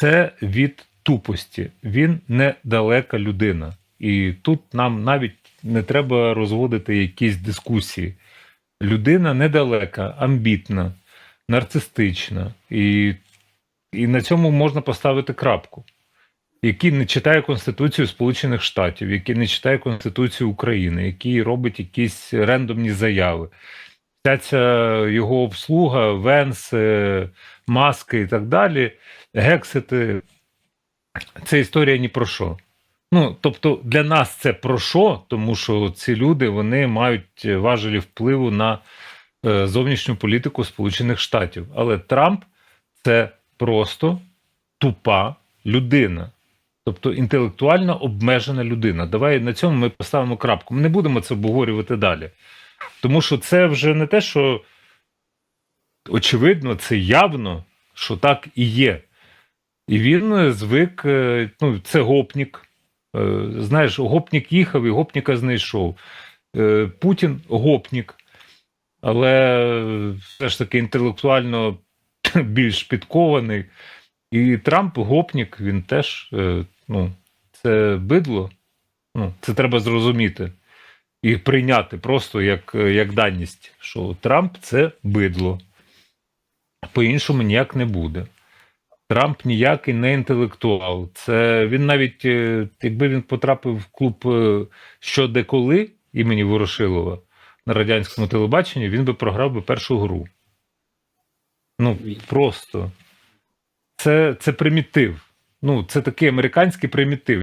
це від тупості. Він недалека людина. І тут нам навіть не треба розводити якісь дискусії. Людина недалека, амбітна, нарцистична, і, і на цьому можна поставити крапку. Який не читає Конституцію Сполучених Штатів, який не читає Конституцію України, який робить якісь рендомні заяви. Вся ця його обслуга, Венс, маски і так далі, гексити. Це історія ні про що. Ну, тобто для нас це про що, тому що ці люди вони мають важелі впливу на е, зовнішню політику Сполучених Штатів. Але Трамп це просто тупа людина. Тобто інтелектуально обмежена людина. Давай на цьому ми поставимо крапку. Ми не будемо це обговорювати далі. Тому що це вже не те, що очевидно, це явно, що так і є. І він е, звик, е, ну, це гопнік. Е, Знаєш, гопнік їхав і гопніка знайшов. Путін гопнік, але все ж таки інтелектуально більш підкований. І Трамп гопнік, він теж, ну, це бидло. Ну, це треба зрозуміти і прийняти просто як, як даність, що Трамп це бидло. По-іншому ніяк не буде. Трамп ніякий не інтелектуал. Це він навіть, е, якби він потрапив в клуб е, що де коли імені Ворошилова на радянському телебаченні, він би програв би першу гру. Ну, просто. Це, це примітив. Ну, це такий американський примітив.